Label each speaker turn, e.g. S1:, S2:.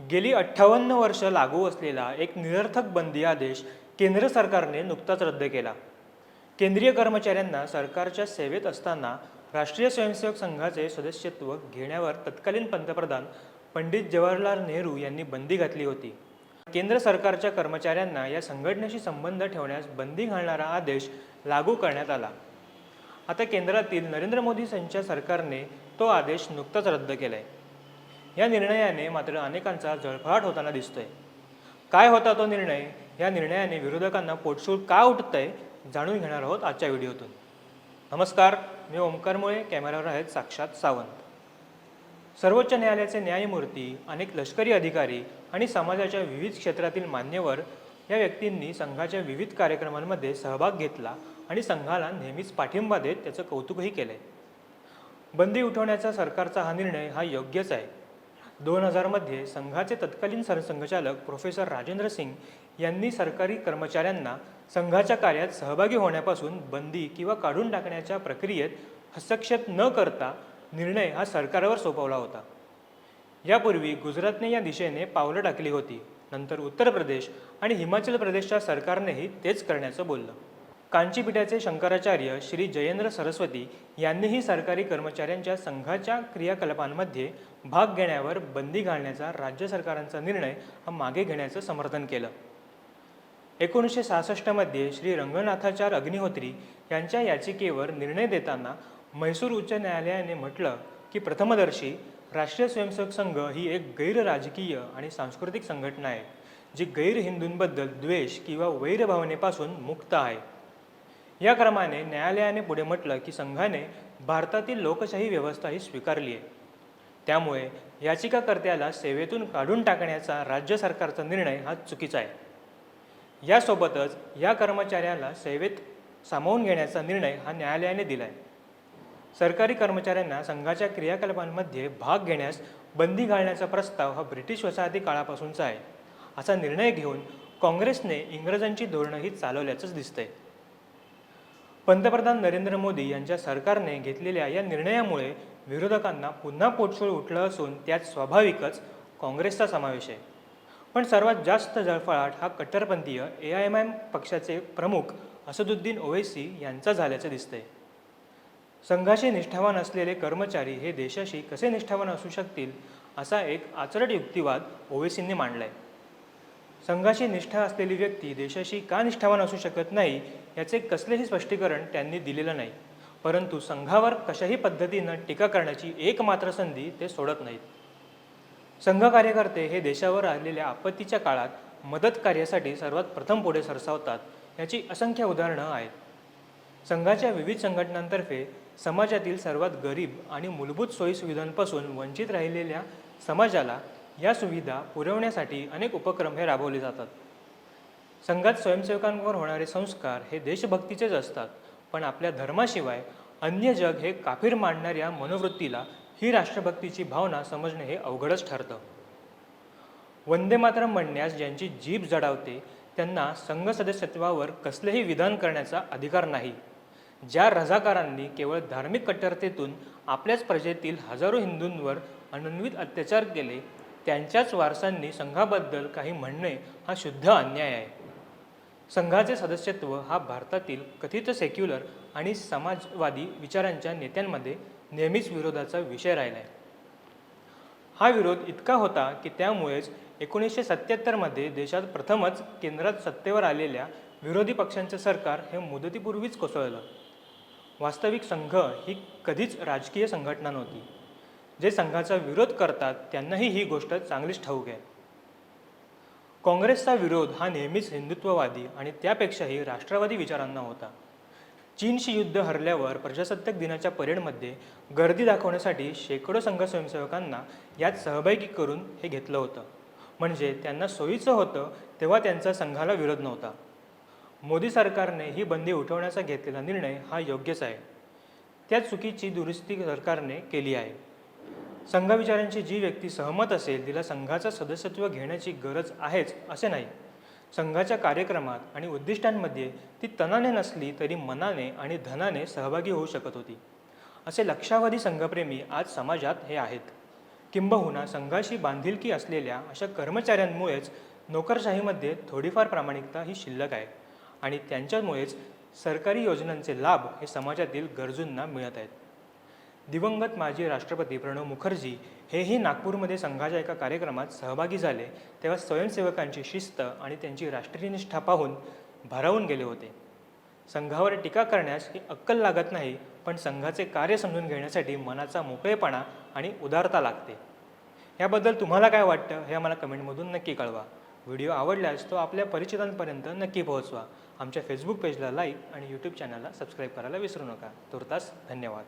S1: गेली अठ्ठावन्न वर्ष लागू असलेला एक निरर्थक बंदी आदेश केंद्र सरकारने नुकताच रद्द केला. केंद्रीय कर्मचाऱ्यांना सरकारच्या सेवेत असताना राष्ट्रीय स्वयंसेवक संघाचे सदस्यत्व घेण्यावर तत्कालीन पंतप्रधान पंडित जवाहरलाल नेहरू यांनी बंदी घातली होती. केंद्र सरकारच्या कर्मचाऱ्यांना या संघटनेशी संबंध ठेवण्यास बंदी घालणारा आदेश लागू करण्यात आला. आता केंद्रातील नरेंद्र मोदी यांच्या सरकारने तो आदेश नुकताच रद्द केला आहे या निर्णयाने मात्र अनेकांचा झळफळाट होताना दिसतोय. काय होता तो निर्णय? या निर्णयाने विरोधकांना पोटशूळ का उठतंय जाणून घेणार आहोत आजच्या व्हिडिओतून. नमस्कार मी ओमकार मुळे कॅमेऱ्यावर आहेत साक्षात सावंत. सर्वोच्च न्यायालयाचे न्यायमूर्ती अनेक लष्करी अधिकारी आणि समाजाच्या विविध क्षेत्रातील मान्यवर या व्यक्तींनी संघाच्या विविध कार्यक्रमांमध्ये सहभाग घेतला आणि संघाला नेहमीच पाठिंबा देत त्याचं कौतुकही केलंय. बंदी उठवण्याचा सरकारचा हा निर्णय हा योग्यच आहे. दोन हजारमध्ये संघाचे तत्कालीन सरसंघचालक प्रोफेसर राजेंद्र सिंग यांनी सरकारी कर्मचाऱ्यांना संघाच्या कार्यात सहभागी होण्यापासून बंदी किंवा काढून टाकण्याच्या प्रक्रियेत हस्तक्षेप न करता निर्णय हा सरकारवर सोपवला होता. यापूर्वी गुजरातने या दिशेने पावलं टाकली होती. नंतर उत्तर प्रदेश आणि हिमाचल प्रदेशच्या सरकारनेही तेच करण्याचं बोललं. कांचीपीठाचे शंकराचार्य श्री जयेंद्र सरस्वती यांनीही सरकारी कर्मचाऱ्यांच्या संघाच्या क्रियाकलापांमध्ये भाग घेण्यावर बंदी घालण्याचा राज्य सरकारांचा निर्णय हा मागे घेण्याचं समर्थन केलं. एकोणीसशे सहासष्टमध्ये श्री रंगनाथाचार अग्निहोत्री यांच्या याचिकेवर निर्णय देताना म्हैसूर उच्च न्यायालयाने म्हटलं की प्रथमदर्शी राष्ट्रीय स्वयंसेवक संघ ही एक गैर राजकीय आणि सांस्कृतिक संघटना आहे जी गैर हिंदूंबद्दल द्वेष किंवा वैरभावनेपासून मुक्त आहे. या क्रमाने न्यायालयाने पुढे म्हटलं की संघाने भारतातील लोकशाही व्यवस्था ही स्वीकारली आहे. त्यामुळे याचिकाकर्त्याला सेवेतून काढून टाकण्याचा राज्य सरकारचा निर्णय हा चुकीचा आहे. यासोबतच या कर्मचाऱ्याला सेवेत सामावून घेण्याचा निर्णय हा न्यायालयाने दिला आहे सरकारी कर्मचाऱ्यांना संघाच्या क्रियाकलापांमध्ये भाग घेण्यास बंदी घालण्याचा प्रस्ताव हा ब्रिटिश वसाहती काळापासूनचा आहे असा निर्णय घेऊन काँग्रेसने इंग्रजांची धोरणंही चालवल्याचंच दिसतंय. पंतप्रधान नरेंद्र मोदी यांच्या सरकारने घेतलेल्या या निर्णयामुळे विरोधकांना पुन्हा पोटशोळ उठलं असून त्यात स्वाभाविकच काँग्रेसचा समावेश आहे. पण सर्वात जास्त जळफळाट हा कट्टरपंथीय ए आय एम एम पक्षाचे प्रमुख असदुद्दीन ओवैसी यांचा झाल्याचं दिसतंय. संघाशी निष्ठावान असलेले कर्मचारी हे देशाशी कसे निष्ठावान असू शकतील असा एक आचरट युक्तिवाद ओवेसींनी मांडलाय. संघाशी निष्ठा असलेली व्यक्ती देशाशी का निष्ठावान असू शकत नाही याचे कसलेही स्पष्टीकरण त्यांनी दिलेलं नाही. परंतु संघावर कशाही पद्धतीनं टीका करण्याची एकमात्र संधी ते सोडत नाहीत. संघ कार्यकर्ते हे देशावर आलेल्या आपत्तीच्या काळात मदत कार्यासाठी सर्वात प्रथम पुढे सरसावतात याची असंख्य उदाहरणं आहेत. संघाच्या विविध संघटनांतर्फे समाजातील सर्वात गरीब आणि मूलभूत सोयीसुविधांपासून वंचित राहिलेल्या समाजाला या सुविधा पुरवण्यासाठी अनेक उपक्रम हे राबवले जातात. संघात स्वयंसेवकांवर होणारे संस्कार हे देशभक्तीचेच असतात पण आपल्या धर्माशिवाय अन्य जग हे काफीर मांडणाऱ्या मनोवृत्तीला ही राष्ट्रभक्तीची भावना समजणे हे अवघडच ठरतं. वंदे मातरम म्हणण्यास ज्यांची जीभ जडावते त्यांना संघ सदस्यत्वावर कसलेही विधान करण्याचा अधिकार नाही. ज्या रझाकारांनी केवळ धार्मिक कट्टरतेतून आपल्याच प्रजेतील हजारो हिंदूंवर अनन्वित अत्याचार केले त्यांच्याच वारसांनी संघाबद्दल काही म्हणणे हा शुद्ध अन्याय आहे. संघाचे सदस्यत्व हा भारतातील कथित सेक्युलर आणि समाजवादी विचारांच्या नेत्यांमध्ये नेहमीच विरोधाचा विषय राहिला आहे हा विरोध इतका होता की त्यामुळेच एकोणीसशे सत्याहत्तरमध्ये देशात प्रथमच केंद्रात सत्तेवर आलेल्या विरोधी पक्षांचे सरकार हे मुदतीपूर्वीच कोसळलं. वास्तविक संघ ही कधीच राजकीय संघटना नव्हती. जे संघाचा विरोध करतात त्यांनाही ही गोष्ट चांगलीच ठाऊक आहे. काँग्रेसचा विरोध हा नेहमीच हिंदुत्ववादी आणि त्यापेक्षाही राष्ट्रवादी विचारांना होता. चीनशी युद्ध हरल्यावर प्रजासत्ताक दिनाच्या परेडमध्ये गर्दी दाखवण्यासाठी शेकडो संघ स्वयंसेवकांना यात सहभागी करून हे घेतलं होतं. म्हणजे त्यांना सोयीचं होतं तेव्हा त्यांचा संघाला विरोध नव्हता. मोदी सरकारने ही बंदी उठवण्याचा घेतलेला निर्णय हा योग्यच आहे. त्या चुकीची दुरुस्ती सरकारने केली आहे. संघविचारांची जी व्यक्ती सहमत असेल तिला संघाचं सदस्यत्व घेण्याची गरज आहेच असे नाही. संघाच्या कार्यक्रमात आणि उद्दिष्टांमध्ये ती तनाने नसली तरी मनाने आणि धनाने सहभागी होऊ शकत होती. असे लक्षावधी संघप्रेमी आज समाजात हे आहेत. किंबहुना संघाशी बांधिलकी असलेल्या अशा कर्मचाऱ्यांमुळेच नोकरशाहीमध्ये थोडीफार प्रामाणिकता ही शिल्लक आहे आणि त्यांच्यामुळेच सरकारी योजनांचे लाभ हे समाजातील गरजूंना मिळत आहेत. दिवंगत माजी राष्ट्रपती प्रणव मुखर्जी हेही नागपूरमध्ये संघाच्या एका कार्यक्रमात सहभागी झाले. तेव्हा स्वयंसेवकांची शिस्त आणि त्यांची राष्ट्रीय निष्ठा पाहून भारावून गेले होते. संघावर टीका करण्यास ही अक्कल लागत नाही पण संघाचे कार्य समजून घेण्यासाठी मनाचा मोकळेपणा आणि उदारता लागते. याबद्दल तुम्हाला काय वाटतं हे आम्हाला कमेंटमधून नक्की कळवा. व्हिडिओ आवडल्यास तो आपल्या परिचितांपर्यंत नक्की पोहोचवा. आमच्या फेसबुक पेजला लाईक आणि यूट्यूब चॅनलला सबस्क्राईब करायला विसरू नका. तुर्तास धन्यवाद.